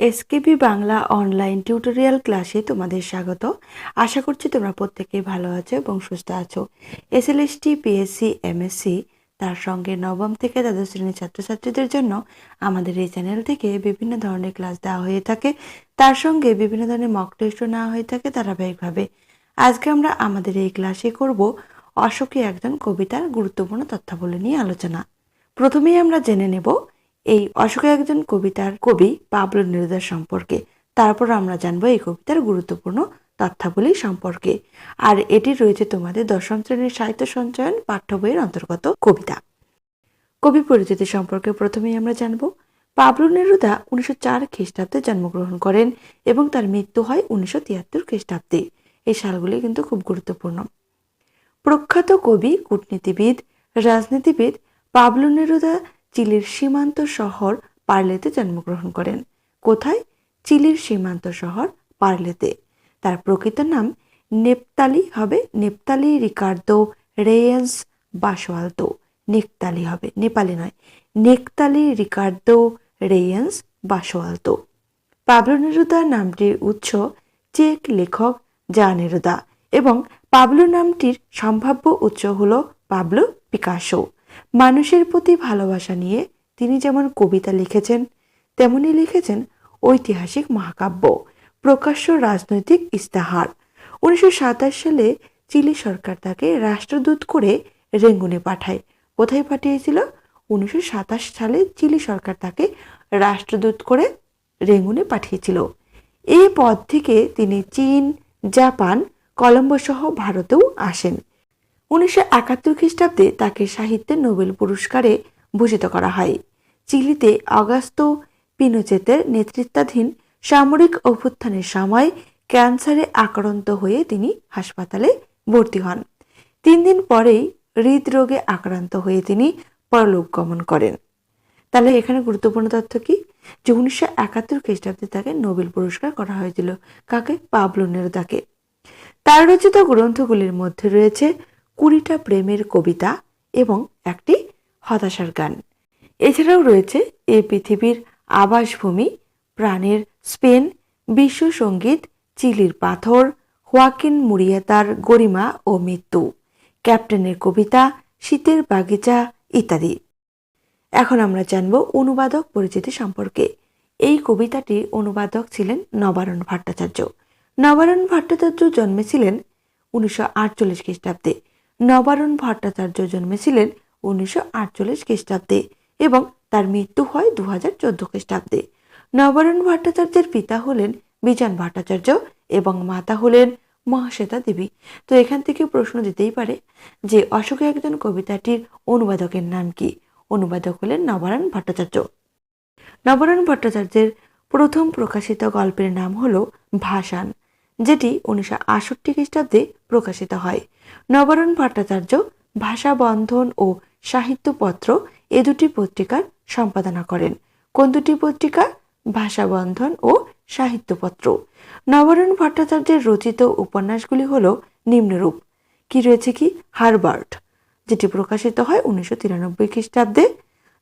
SKB Bangla online tutorial ক্লাসে তোমাদের স্বাগত। আশা করছি তোমরা প্রত্যেকেই ভালো আছো এবং সুস্থ আছো। এসএলএসটি পিএসসি এমএসসি তার সঙ্গে নবম থেকে দ্বাদশ শ্রেণির ছাত্রছাত্রীদের জন্য আমাদের এই চ্যানেল থেকে বিভিন্ন ধরনের ক্লাস দেওয়া হয়ে থাকে। তার সঙ্গে বিভিন্ন ধরনের মক টেস্টও নেওয়া হয়ে থাকে ধারাবাহিকভাবে। আজকে আমরা আমাদের এই ক্লাসে করব অশোকী একজন কবিতার গুরুত্বপূর্ণ তথ্যাবলী নিয়ে আলোচনা। প্রথমেই আমরা জেনে নেব এই অশোক একজন কবিতার কবি পাবলো নেরুদার সম্পর্কে। তারপর আমরা জানব এই কবিতার গুরুত্বপূর্ণ তথ্যাবলী সম্পর্কে। আর এটি রয়েছে তোমাদের দশম শ্রেণির সাহিত্য সঞ্চয়ন পাঠ্য বইয়ের অন্তর্গত কবিতা। কবি পরিচিতি সম্পর্কে প্রথমেই আমরা জানব। পাবলো নেরুদা উনিশশো চার খ্রিস্টাব্দে জন্মগ্রহণ করেন এবং তার মৃত্যু হয় উনিশশো তিয়াত্তর খ্রিস্টাব্দে। এই সালগুলি কিন্তু খুব গুরুত্বপূর্ণ। প্রখ্যাত কবি, কূটনীতিবিদ, রাজনীতিবিদ পাবলো নেরুদা চিলির সীমান্ত শহর পার্লেতে জন্মগ্রহণ করেন। কোথায়? চিলির সীমান্ত শহর পার্লেতে। তার প্রকৃত নাম নেপতালি হবে। নেপতালি রিকার্দো রেয়েন্স বাসোয়ালতো নেকতালি হবে। নেপালি নয়। Neftali Ricardo Reyes Basoalto Pablo Neruda নামটির উৎস চেক লেখক জা নেরুদা এবং পাবলো নামটির সম্ভাব্য উৎস হলো পাবলো পিকাসো। মানুষের প্রতি ভালোবাসা নিয়ে তিনি যেমন কবিতা লিখেছেন, তেমনি লিখেছেন ঐতিহাসিক মহাকাব্য, প্রকাশ্য রাজনৈতিক ইস্তাহার। উনিশশো সাতাশ সালে চিলি সরকার তাকে রাষ্ট্রদূত করে রেঙ্গুনে পাঠায়। কোথায় পাঠিয়েছিল? উনিশশো সাতাশ সালে চিলি সরকার তাকে রাষ্ট্রদূত করে রেঙ্গুনে পাঠিয়েছিল। এই পদ থেকে তিনি চীন, জাপান কলম্বো সহ ভারতেও আসেন। উনিশশো একাত্তর খ্রিস্টাব্দে তাকে সাহিত্যে নোবেল পুরস্কারে ভূষিত করা হয়। চিলিতে অগাস্ত পিনোচেতের নেতৃত্বাধীন সামরিক অভ্যুত্থানের সময় ক্যান্সারে আক্রান্ত হয়ে তিনি হাসপাতালে ভর্তি হন। তিন দিন পরেই হৃদরোগে আক্রান্ত হয়ে তিনি পরলোক গমন করেন। তাহলে এখানে গুরুত্বপূর্ণ তথ্য কি? যে উনিশশো একাত্তর খ্রিস্টাব্দে তাকে নোবেল পুরস্কার করা হয়েছিল কাকে? পাবলো নেরুদাকে। তার রচিত গ্রন্থগুলির মধ্যে রয়েছে কুড়িটা প্রেমের কবিতা এবং একটি হতাশার গান। এছাড়াও রয়েছে এ পৃথিবীর আবাসভূমি, প্রাণের স্পেন, বিশ্ব সংগীত, চিলির পাথর, হোয়াকিন মুরিয়াতার গরিমা ও মৃত্যু, ক্যাপ্টেনের কবিতা, শীতের বাগিচা ইত্যাদি। এখন আমরা জানব অনুবাদক পরিচিতি সম্পর্কে। এই কবিতাটি অনুবাদক ছিলেন নবারণ ভট্টাচার্য। নবারণ ভট্টাচার্য জন্মেছিলেন উনিশশো আটচল্লিশ খ্রিস্টাব্দে। নবারণ ভট্টাচার্য জন্মেছিলেন উনিশশো আটচল্লিশ খ্রিস্টাব্দে এবং তার মৃত্যু হয় দু হাজার চোদ্দ খ্রিস্টাব্দে। নবারণ ভট্টাচার্যের পিতা হলেন বিজান ভট্টাচার্য এবং মাতা হলেন মহাশ্বেতা দেবী। তো এখান থেকে প্রশ্ন দিতেই পারে যে অশোক একজন কবিতাটির অনুবাদকের নাম কি? অনুবাদক হলেন নবারণ ভট্টাচার্য। নবারণ ভট্টাচার্যের প্রথম প্রকাশিত গল্পের নাম হল ভাসান, যেটি উনিশশো আটষট্টি খ্রিস্টাব্দে প্রকাশিত হয়। নবারণ ভট্টাচার্য, ভাষা বন্ধন ও সাহিত্যপত্র এ দুটি পত্রিকার সম্পাদনা করেন। কোন দুটি পত্রিকা? ভাষা বন্ধন ও সাহিত্যপত্র। নবারণ ভট্টাচার্যের রচিত উপন্যাসগুলি হল নিম্নরূপ। কি রয়েছে কি? হারবার্ট, যেটি প্রকাশিত হয় উনিশশো তিরানব্বই খ্রিস্টাব্দে।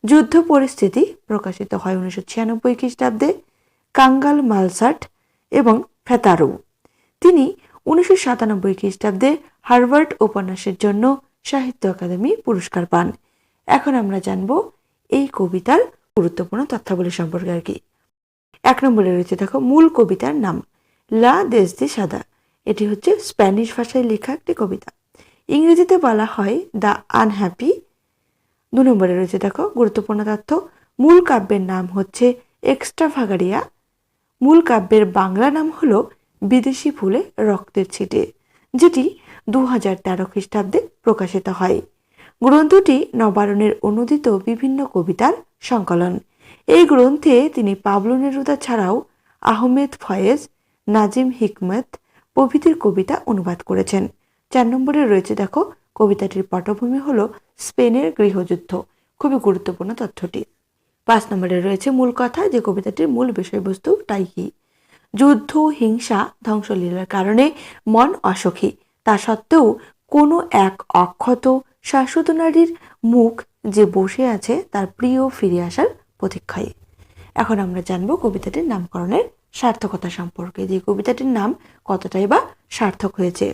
যুদ্ধ পরিস্থিতি প্রকাশিত হয় উনিশশো ছিয়ানব্বই খ্রিস্টাব্দে। কাঙ্গাল মালসাট এবং ফেতারু। তিনি উনিশশো সাতানব্বই খ্রিস্টাব্দে হার্ভার্ড উপন্যাসের জন্য সাহিত্য একাডেমি পুরস্কার পান। এখন আমরা জানব এই কবিতার গুরুত্বপূর্ণ তথ্যাবলী সম্পর্কে আর কি। এক নম্বরে রয়েছে দেখো, মূল কবিতার নাম, লা দেশ দি সাদা। এটি হচ্ছে স্প্যানিশ ভাষায় লেখা একটি কবিতা। ইংরেজিতে বলা হয় দ্য আনহ্যাপি। দু নম্বরে রয়েছে দেখো, গুরুত্বপূর্ণ তথ্য, মূল কাব্যের নাম হচ্ছে এক্সট্রা ভাগারিয়া মূল কাব্যের বাংলা নাম হলো বিদেশি ফুলে রক্তের ছিটে, যেটি দু হাজার তেরো খ্রিস্টাব্দে প্রকাশিত হয়। গ্রন্থটি নবারণের অনুদিত বিভিন্ন কবিতার সংকলন। এই গ্রন্থে তিনি পাবলো নেরুদা ছাড়াও আহমেদ ফয়েজ, নাজিম হিকমত প্রভৃতির কবিতা অনুবাদ করেছেন। চার নম্বরে রয়েছে দেখো, কবিতাটির পটভূমি হল স্পেনের গৃহযুদ্ধ, খুবই গুরুত্বপূর্ণ তথ্যটি। পাঁচ নম্বরে রয়েছে মূল কথা যে কবিতাটির মূল বিষয়বস্তু টাইকি যুদ্ধ, হিংসা, ধ্বংসলীলার কারণে মন অসুখী তা সত্ত্বেও কোনো এক অক্ষত শাশ্বত নারীর মুখ যে বসে আছে তার প্রিয় ফিরে আসার প্রতীক্ষায়। এখন আমরা জানব কবিতাটির নামকরণের সার্থকতা সম্পর্কে। যে কবিতাটির নাম কতটাই বা সার্থক হয়েছে?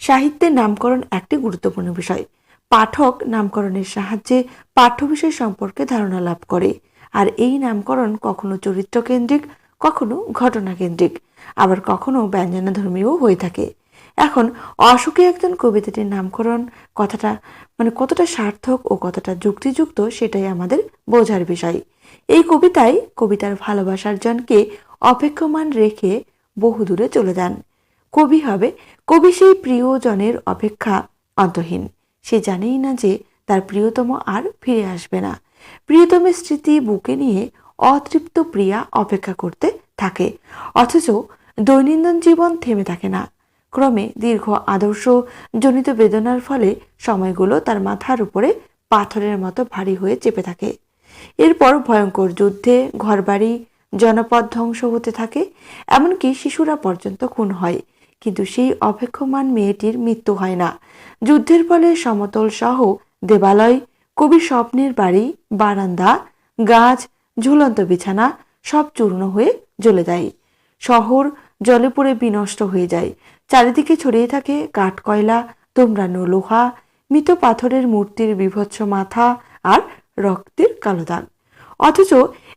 সাহিত্যের নামকরণ একটি গুরুত্বপূর্ণ বিষয়। পাঠক নামকরণের সাহায্যে পাঠ্য বিষয় সম্পর্কে ধারণা লাভ করে। আর এই নামকরণ কখনো চরিত্র কেন্দ্রিক কখনো ঘটনা কেন্দ্রিক আবার কখনো ব্যঞ্জনাধর্মীও হয়ে থাকে। এখন অশোকে একজন কবিতাটির নামকরণ কথাটা মানে কতটা সার্থক ও কতটা যুক্তিযুক্ত সেটাই আমাদের বোঝার বিষয়। এই কবিতায় কবিতার ভালোবাসার জনকে অপেক্ষমান রেখে বহুদূরে চলে যান। কবি হবে, কবি সেই প্রিয়জনের অপেক্ষা অন্তহীন। সে জানেই না যে তার প্রিয়তম আর ফিরে আসবে না। প্রিয়তমের স্মৃতি বুকে নিয়ে অতৃপ্ত প্রিয়া অপেক্ষা করতে থাকে। অথচ দৈনন্দিন জীবন থেমে থাকে না। ক্রমে দীর্ঘ আদর্শ জনিত বেদনার ফলে সময়গুলো তার মাথার উপরে পাথরের মতো ভারী হয়ে চেপে থাকে। এরপর ভয়ঙ্কর যুদ্ধে ঘরবাড়ি, জনপদ ধ্বংস হতে থাকে, এমনকি শিশুরা পর্যন্ত খুন হয়। কিন্তু সেই অপেক্ষমান মেয়েটির মৃত্যু হয় না। যুদ্ধের ফলে সমতল সহ দেবালয়, কবি স্বপ্নের বাড়ি, বারান্দা, গাছ, ঝুলন্ত বিছানা সব চূর্ণ হয়ে জ্বলে যায়। শহর জলে পড়ে বিনষ্ট হয়ে যায়। চারিদিকে ছড়িয়ে থাকে কাঠ কয়লা তোমরানো লোহা, মৃত পাথরের মূর্তির বিভৎস মাথা আর রক্তের কালো দাগ অথচ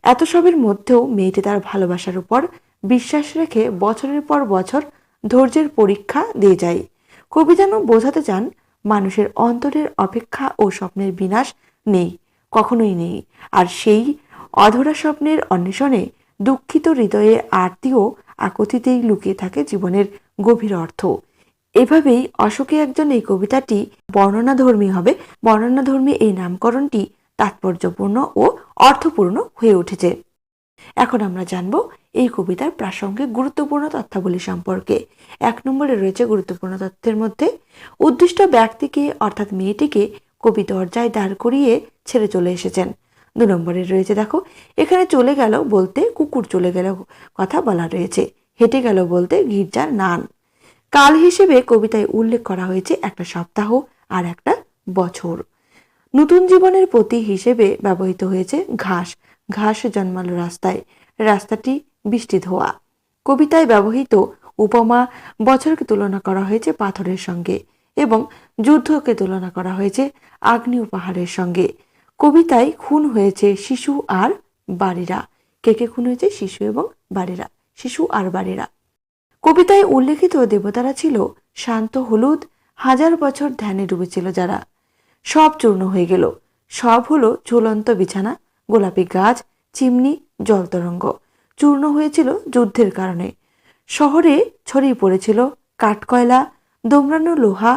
এত সবের মধ্যেও মেয়েটি তার ভালোবাসার উপর বিশ্বাস রেখে বছরের পর বছর ধৈর্যের পরীক্ষা দিয়ে যায়। কবি যেন বোঝাতে চান, মানুষের অন্তরের অপেক্ষা ও স্বপ্নের বিনাশ নেই, কখনোই নেই। আর সেই অধরা স্বপ্নের অন্বেষণে দুঃখিত হৃদয়ে আরতিও আকতিতেই লুকিয়ে থাকে জীবনের গভীর অর্থ। এভাবেই অশোকে একজন এই কবিতাটি বর্ণনাধর্মী হবে। বর্ণনাধর্মী এই নামকরণটি তাৎপর্যপূর্ণ ও অর্থপূর্ণ হয়ে উঠেছে। এখন আমরা জানব এই কবিতার প্রাসঙ্গিক গুরুত্বপূর্ণ তথ্যাবলী সম্পর্কে। এক নম্বরে রয়েছে গুরুত্বপূর্ণ তথ্যের মধ্যে, উদ্দিষ্ট ব্যক্তিকে, অর্থাৎ মেয়েটিকে, কবি দরজায় দাঁড় করিয়ে ছেড়ে চলে এসেছেন। দু নম্বরে রয়েছে, দেখো। এখানে চলে গেল বলতে কুকুর চলে গেল, কথা বলা রয়েছে। হেঁটে গেল বলতে গির্জার নান। কাল হিসেবে কবিতায় উল্লেখ করা হয়েছে একটা সপ্তাহ আর একটা বছর। নতুন জীবনের প্রতি হিসেবে ব্যবহৃত হয়েছে ঘাস। ঘাস জন্মালো রাস্তায়। রাস্তাটি বৃষ্টি ধোয়া। কবিতায় ব্যবহৃত উপমা বছরকে তুলনা করা হয়েছে পাথরের সঙ্গে এবং যুদ্ধকে তুলনা করা হয়েছে আগ্নেয় পাহাড়ের সঙ্গে। কবিতায় খুন হয়েছে শিশু আর বাড়িরা কে কে খুন হয়েছে? শিশু এবং বাড়িরা শিশু আর বাড়িরা কবিতায় উল্লেখিত দেবতারা ছিল শান্ত, হলুদ, হাজার বছর ধ্যানে ডুবেছিল যারা। সব চূর্ণ হয়ে গেল। সব হলো ঝুলন্ত বিছানা, গোলাপি গাছ, চিমনি জলতরঙ্গ চূর্ণ হয়েছিল যুদ্ধের কারণে। শহরে ছড়িয়ে পড়েছিল কাঠকয়লা দোমরানো লোহা,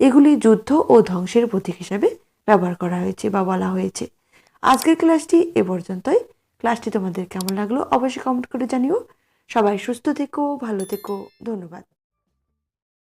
এগুলি যুদ্ধ ও ধ্বংসের প্রতীক হিসাবে ব্যবহার করা হয়েছে বা বলা হয়েছে। আজকের ক্লাসটি এ পর্যন্তই। ক্লাসটি তোমাদের কেমন লাগল অবশ্যই কমেন্ট করে জানিও। সবাই সুস্থ থেকো, ভালো থেকো। ধন্যবাদ।